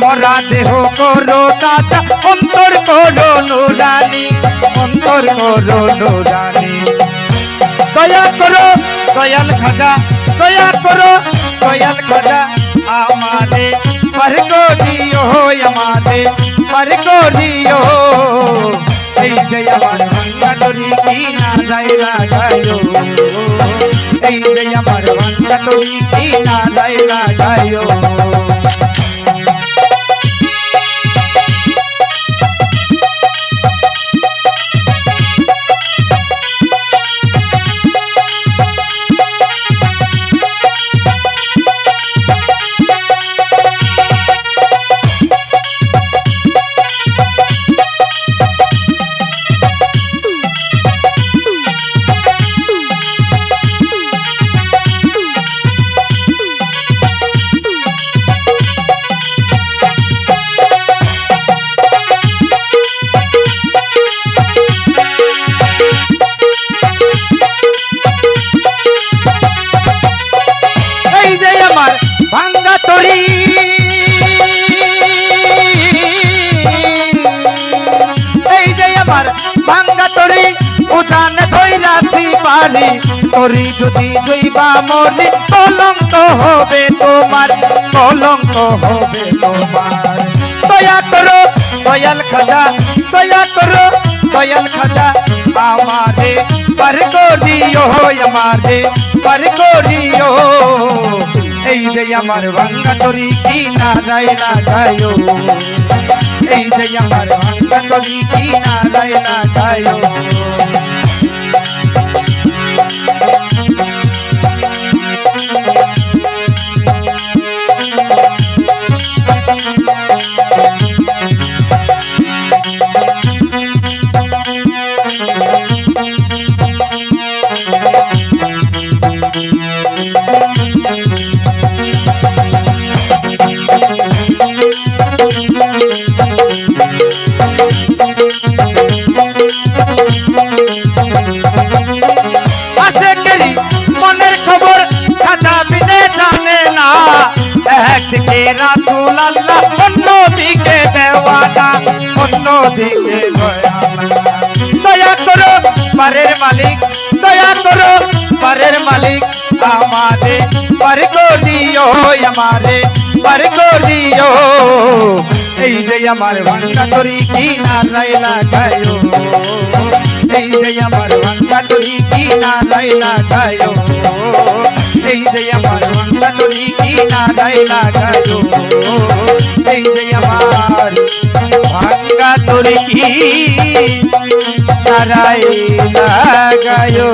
মরা দেহ করো তাজা অন্তর করো নুরানি, অন্তর করো নুরানি। দয়া করো, দয়াল খাজা, দয়া করো, দয়াল খাজা, আমারে পর করিও আমারে পর করিও এই যে আমার ভাঙ্গা তরি কি না যায় লাগায়ো এই যে আমার ভাঙ্গা তরি কি না যায় লাগায়ো ভাঙ্গা তরি। এই যদি দইবা মরি, কলঙ্ক হবে তোমার, কলঙ্ক হবে তোমার। দয়া করো, দয়াল খাজা, দয়া করো, দয়াল খাজা, আমারে করিও আমারে, পর করিও এই যে আমার ভাঙ্গা তরি কি না যায় লাগায়ো এই যে আমার ভাঙ্গা তরি কি না যায় লাগায়ো আসে একদিকে রাসুল আল্লাহ অন্য দিকে দেওয়ানা অন্য দিকে দয়া করো পারের মালিক, দয়া করো পারের মালিক আমারে। পার করিও আমারে পার করিও। এই যে আমার ভাঙ্গা তরি কি না রায় লাগায়ো। এই যে আমার ভাঙ্গা তরি কি না রায় লাগায়ো। এই যে আমার রায় লাগায়ো এই যে আমার ভাঙ্গা তরি কি নারায় লাগায়ো।